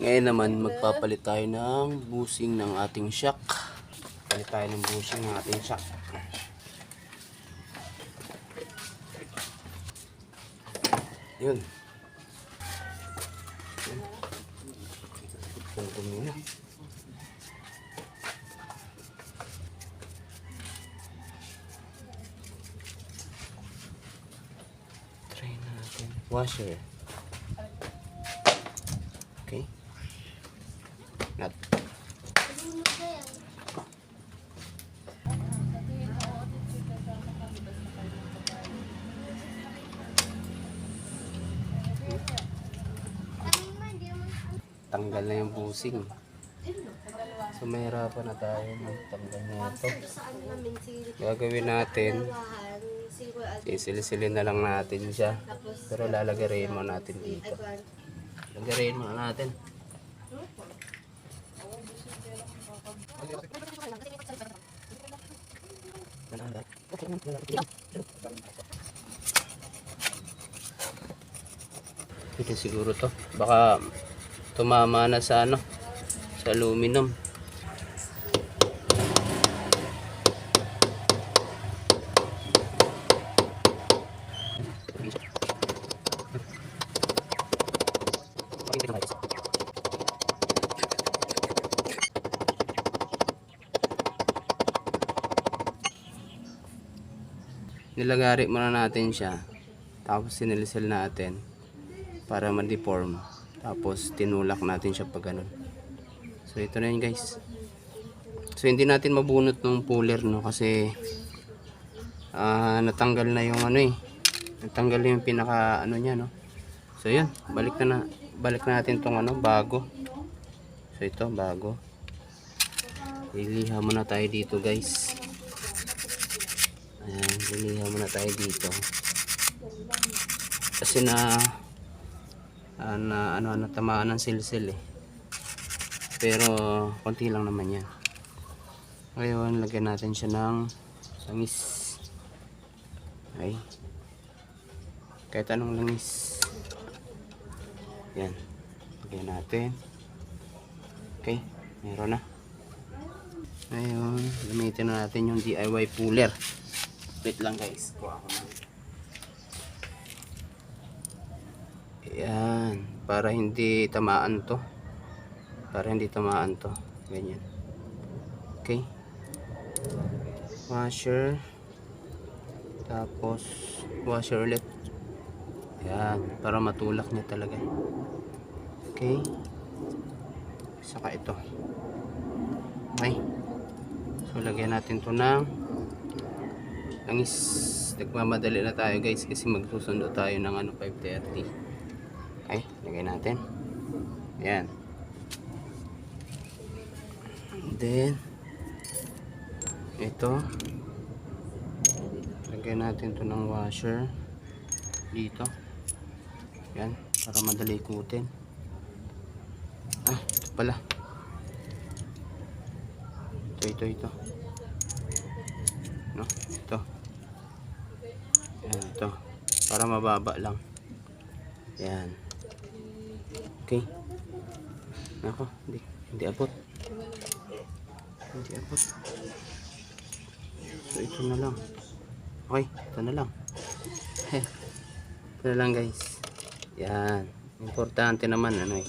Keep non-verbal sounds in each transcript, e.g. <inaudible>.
Ngayon naman, magpapalit tayo ng busing ng ating shock. Palit tayo ng busing ng ating shock. Yun. Muna. Try natin. Washer. Okay. Not. Tanggal na yung busing. So mahirapan na tayo magtanggal na ito. Gagawin natin, Lawahan, si Kuya Alvin. sisisilin na lang natin siya. Pero lalagarin mo natin dito. Lagarin mo natin. Ito siguro to. Baka tumama na sa ano, sa aluminum. Nilagari muna natin siya. Tapos sinilisel natin para ma-deform. Tapos tinulak natin siya pag ganun. So ito na yun guys. So hindi natin mabunot ng puller no kasi ah, natanggal na yung ano eh. Natanggal na yung pinaka ano niya no. So yun, balik na, na balik na natin tong ano bago. So ito bago. Iliha muna tayo dito guys. Liliha muna tayo dito. Kasi na ah, na ano natamaan ng silsil eh. Pero konti lang naman 'yan. Ngayon, lagyan natin siya ng langis. Okay. Kahit anong langis. Yan. Lagyan natin. Okay. Meron na. Ngayon, gamitin na natin yung DIY puller. Wait lang guys. Kuha ko na. Ayan. Para hindi tamaan to. Para hindi tamaan to. Ganyan. Okay. Washer. Tapos, washer ulit. Ayan. Para matulak niya talaga. Okay. Saka ito. Okay. So, lagyan natin to ng langis nagmamadali na tayo guys kasi magsusundo tayo ng ano 5.30 okay lagay natin. Yan then ito. Lagyan natin to ng washer. Dito. Yan para madali ikutin ah ito pala. Ito ito ito. No ito yan ito. Para mababa lang. Yan. Okay. Nako hindi. Hindi abot. Hindi abot. So ito na lang. Okay ito na lang. <laughs> Ito na lang guys. Yan. Importante naman ano eh.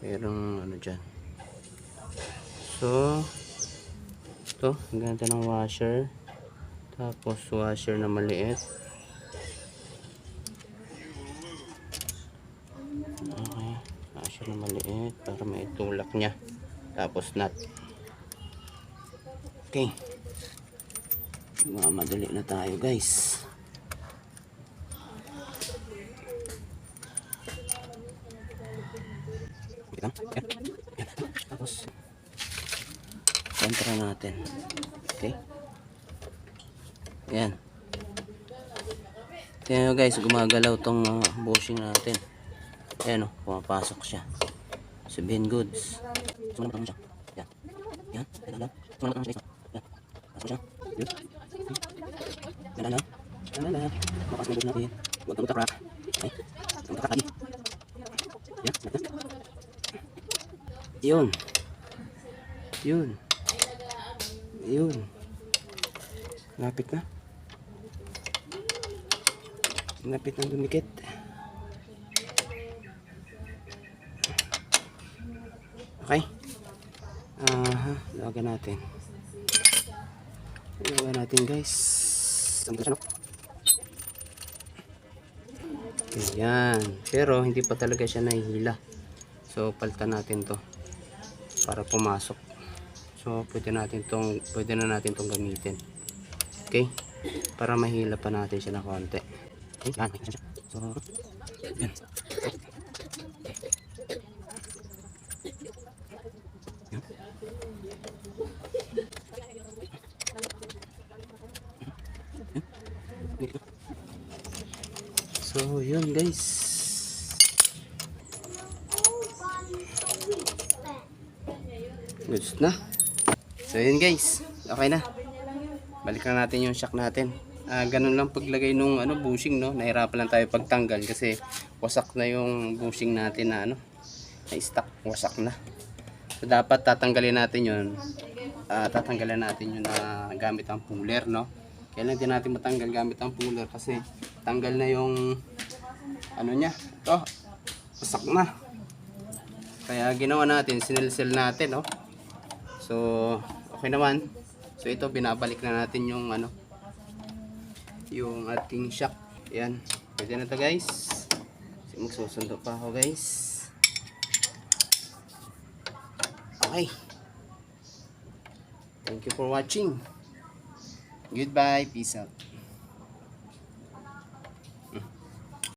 Merong ano dyan. So ito. Ganito ng washer tapos washer na maliit. Okay washer na maliit para maitulak niya. Tapos nut. Okay. Mamadali na tayo guys. Yan. Yan. tapos kontra natin. Okay yan Tingnan nyo guys, gumagalaw tong uh, bushing natin. Ayan o, pumapasok siya. Sabihin goods. Sumunod lang siya. Yan. Yan. Yan lang. Sumunod lang siya. Yan. Pasok. Yan. Yan lang. Yan lang. Mapas ng goods natin. Huwag kang utak-rak. Okay. Huwag kang utak Yun. Yun. Yun. Lapit na. Lapit na dumikit. Okay. Aha, lawagan natin. Lawagan natin guys. No? Ayan. Pero hindi pa talaga siya nahihila. So palitan natin to para pumasok. So pwede natin tong pwede na natin tong gamitin. Okay? Para mahila pa natin siya ng konti. So, yun guys. Goods na. So, yun guys. Okay na. Balik na natin yung shock natin. Ah, ganun lang paglagay nung ano bushing no. Nahirapan lang tayo pagtanggal kasi wasak na yung bushing natin na ano. Na stuck, wasak na. So dapat tatanggalin natin 'yon. Ah, tatanggalin natin 'yun na gamit ang puller no. Kailan din natin matanggal gamit ang puller kasi tanggal na yung ano niya. To, wasak na. Kaya ginawa natin, sinilsil natin no. So, okay naman. So ito binabalik na natin yung ano yung ating shock. Yan. Pwede na to guys. So, magsusundo pa ako guys. Okay. Thank you for watching. Goodbye. Peace out.